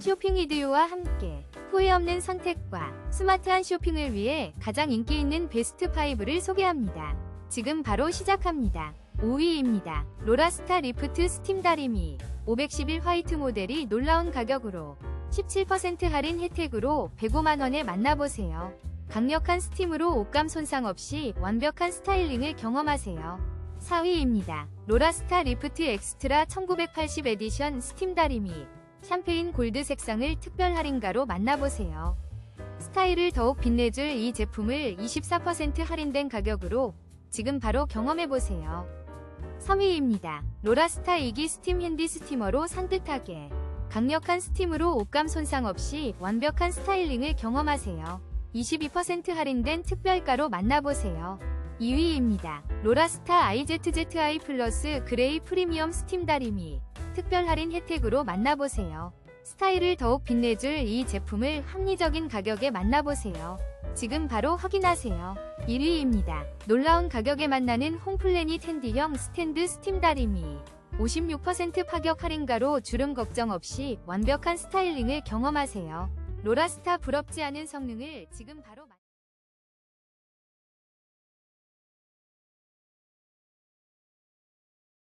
쇼핑 이디오와 함께 후회 없는 선택과 스마트한 쇼핑을 위해 가장 인기 있는 베스트 5를 소개합니다. 지금 바로 시작합니다. 5위입니다. 로라스타 리프트 스팀 다리미 511 화이트 모델이 놀라운 가격으로 17% 할인 혜택으로 105만원에 만나보세요. 강력한 스팀으로 옷감 손상 없이 완벽한 스타일링을 경험하세요. 4위입니다. 로라스타 리프트 엑스트라 1980 에디션 스팀 다리미 샴페인 골드 색상을 특별 할인가로 만나보세요. 스타일을 더욱 빛내줄 이 제품을 24% 할인된 가격으로 지금 바로 경험해보세요. 3위입니다. 로라스타 2기 스팀 핸디 스티머로 산뜻하게 강력한 스팀으로 옷감 손상 없이 완벽한 스타일링을 경험하세요. 22% 할인된 특별가로 만나보세요. 2위입니다. 로라스타 IZZI 플러스 그레이 프리미엄 스팀 다리미 특별 할인 혜택으로 만나보세요. 스타일을 더욱 빛내줄 이 제품을 합리적인 가격에 만나보세요. 지금 바로 확인하세요. 1위입니다. 놀라운 가격에 만나는 홈플래닛 핸디형 스탠드 스팀 다리미 56% 파격 할인가로 주름 걱정 없이 완벽한 스타일링을 경험하세요. 로라스타 부럽지 않은 성능을 지금 바로